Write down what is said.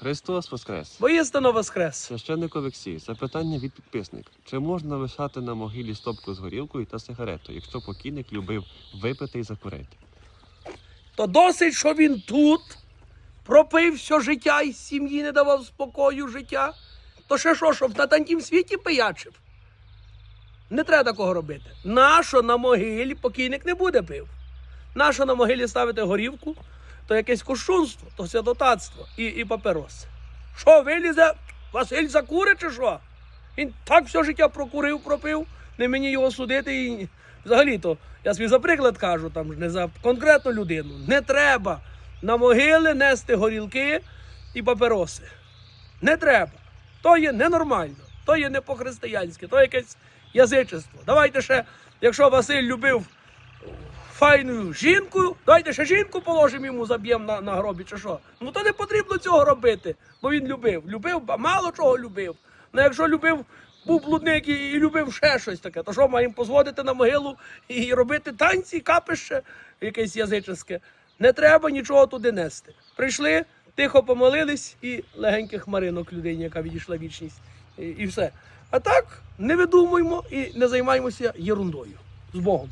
Христос Воскрес! Воістину воскрес. Священник Олексій, запитання від підписника. Чи можна лишати на могилі стопку з горілкою та сигаретою, якщо покійник любив випити і закурити? То досить, що він тут пропив все життя і сім'ї не давав спокою життя. То ще що, щоб на тантім світі пиячив? Не треба такого робити. Нащо на могилі покійник не буде пив? Нащо на могилі ставити горівку, то якесь кощунство, то святотатство і, і папероси. Що, вилізе Василь закури чи що? Він так все життя прокурив, пропив, не мені його судити. І... Взагалі-то, я собі за приклад кажу, там не за конкретну людину. Не треба на могили нести горілки і папероси. Не треба. То є ненормально, то є не по-християнськи, то якесь язичество. Давайте ще, якщо Василь любив файну жінку, давайте ще жінку положимо йому, заб'ємо на, на гробі, чи що. Ну то не потрібно цього робити, бо він любив. Любив, мало чого любив. Ну якщо любив, був блудник і, і любив ще щось таке, то що маємо позводити на могилу і робити танці, капище якесь язичське. Не треба нічого туди нести. Прийшли, тихо помолились і легеньких хмаринок людині, яка відійшла вічність. І, і все. А так не видумуємо і не займаємося ерундою з Богом.